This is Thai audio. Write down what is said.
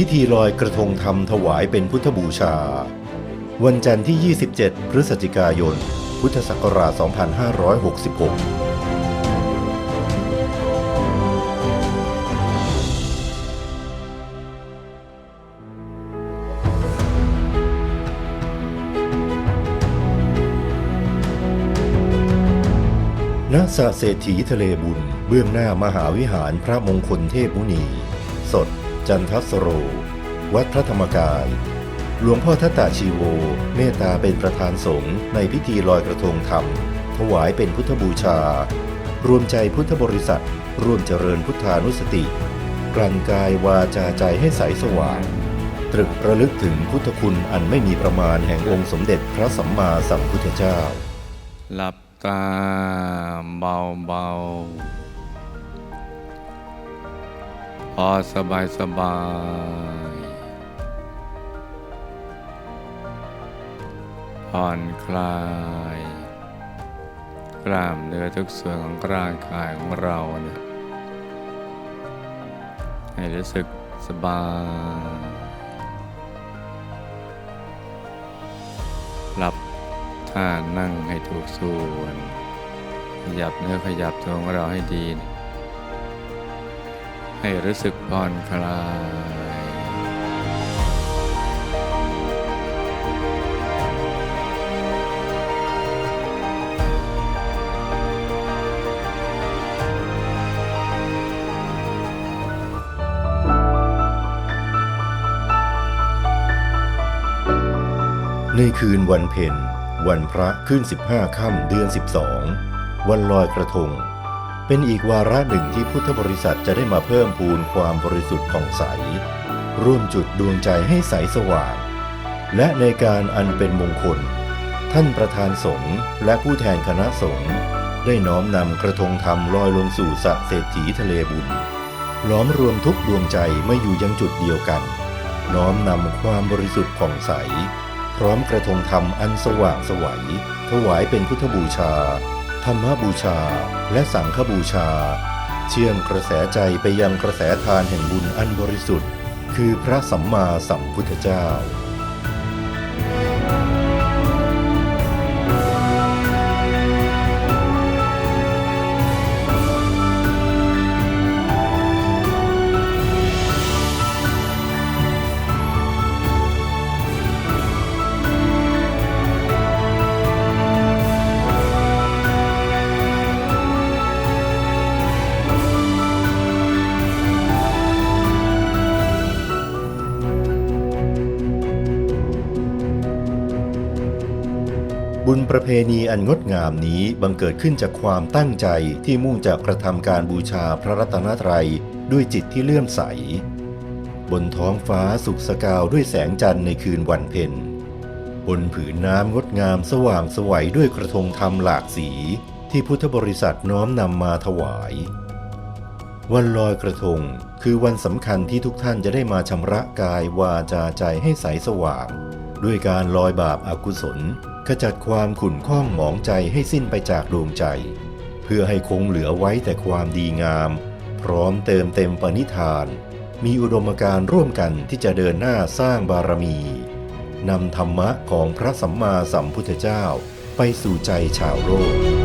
พิธีลอยกระทงธรรมถวายเป็นพุทธบูชา วันจันทร์ที่ 27 พฤศจิกายน พุทธศักราช 2566ณสะเศรษฐีทะเลบุญ เบื้องหน้ามหาวิหารพระมงคลเทพมุนี สด จันทสโร วัดพระธรรมกาย หลวงพ่อทัตตาชีโว เมตตาเป็นประธานสงฆ์ในพิธีลอยกระทงธรรม ถวายเป็นพุทธบูชา รวมใจพุทธบริษัท ร่วมเจริญพุทธานุสติ กลั่นกายวาจาใจให้ใสสว่าง ตรึกระลึกถึงพุทธคุณอันไม่มีประมาณแห่งองค์สมเด็จพระสัมมาสัมพุทธเจ้า หลับตาเบาเบาๆ อสบายสบาย ผ่อนคลาย กล้ามเนื้อทุกส่วนของร่างกายของเราเนี่ยให้รู้สึกสบาย หลับท่านั่งให้ถูกส่วน ขยับเนื้อขยับตัวของเราให้ดีนะ ให้รู้สึกผ่อนคลายในคืนวันเพ็ญวันพระขึ้น 15 ค่ำเดือน 12 วันลอยกระทง เป็นอีกวาระหนึ่งที่พุทธบริษัทจะได้มาเพิ่มพูนความบริสุทธิ์ผ่องใส ร่วมจุดดวงใจให้ใสสว่าง และในการอันเป็นมงคล ท่านประธานสงฆ์และผู้แทนคณะสงฆ์ได้น้อมนำกระทงธรรมลอยลงสู่สระเศรษฐีทะเลบุญ ล้อมรวมทุกดวงใจไม่อยู่ยังจุดเดียวกัน น้อมนำความบริสุทธิ์ผ่องใส พร้อมกระทงธรรมอันสว่างสวัยถวายเป็นพุทธบูชา รรมบูชา และสังฆบูชา เชื่อมกระแสใจไปยังกระแสทานแห่งบุญอันบริสุทธิ์ คือพระสัมมาสัมพุทธเจ้า บุญประเพณีอันงดงามนี้บังเกิดขึ้นจากความตั้งใจที่มุ่งจะกระทำการบูชาพระรัตนตรัยด้วยจิตที่เลื่อมใส บนท้องฟ้าสุกสกาวด้วยแสงจันทร์ในคืนวันเพ็ญบนผืนน้ำงดงามสว่างสวัยด้วยกระทงธรรมหลากสีที่พุทธบริษัทน้อมนำมาถวาย วันลอยกระทงคือวันสำคัญที่ทุกท่านจะได้มาชำระกายวาจาใจให้ใสสว่าง ด้วยการลอยบาปอากุศล ขจัดความขุ่นข้องหมองใจให้สิ้นไปจากดวงใจ เพื่อให้คงเหลือไว้แต่ความดีงาม พร้อมเติมเต็มปณิธาน มีอุดมการร่วมกันที่จะเดินหน้าสร้างบารมีนำธรรมะของพระสัมมาสัมพุทธเจ้าไปสู่ใจชาวโลก